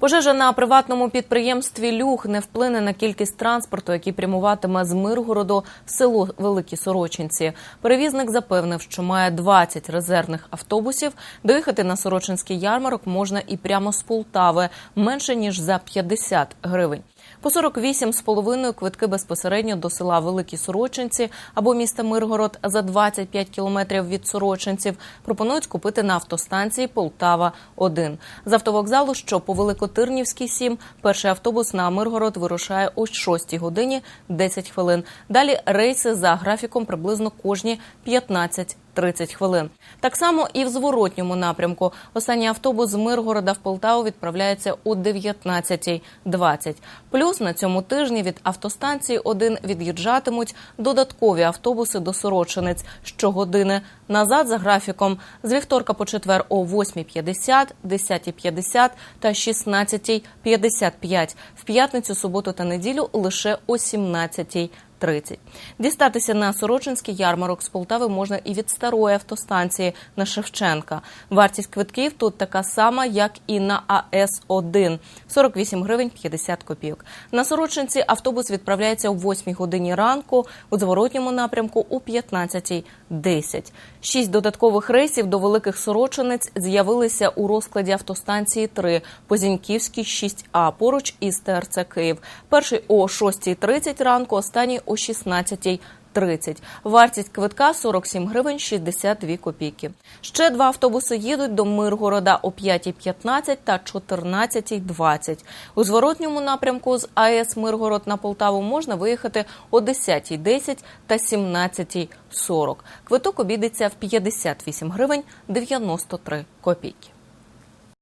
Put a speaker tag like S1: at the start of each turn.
S1: Пожежа на приватному підприємстві Люх не вплине на кількість транспорту, який прямуватиме з Миргороду в село Великі Сорочинці. Перевізник запевнив, що має 20 резервних автобусів. Доїхати на Сорочинський ярмарок можна і прямо з Полтави, менше ніж за 50 гривень. По 48,5 квитки безпосередньо до села Великі Сорочинці або міста Миргород за 25 кілометрів від Сорочинців пропонують купити на автостанції Полтава 1 з автовокзалу, що по Великотирнівській 7, перший автобус на Миргород вирушає о 6 годині 10 хвилин. Далі рейси за графіком приблизно кожні 15 30 хвилин. Так само і в зворотньому напрямку. Останній автобус з Миргорода в Полтаву відправляється о 19.20. Плюс на цьому тижні від автостанції 1 від'їжджатимуть додаткові автобуси до Сорочинець щогодини. Назад за графіком з вівторка по четвер о 8.50, 10.50 та 16.55. В п'ятницю, суботу та неділю лише о 17.00. 30. Дістатися на Сорочинський ярмарок з Полтави можна і від старої автостанції на Шевченка. Вартість квитків тут така сама, як і на АС-1 – 48 гривень 50 копійок. На Сорочинці автобус відправляється о 8 годині ранку, у зворотньому напрямку о 15.10. Шість додаткових рейсів до Великих Сорочинець з'явилися у розкладі автостанції 3 Позіньківський 6А поруч із ТРЦ Київ. Перший о 6.30 ранку, останній о 16.30. Вартість квитка 47 гривень 62 копійки. Ще два автобуси їдуть до Миргорода о 5.15 та 14.20. У зворотньому напрямку з АЕС Миргород на Полтаву можна виїхати о 10.10 та 17.40. Квиток обійдеться в 58 гривень 93 копійки.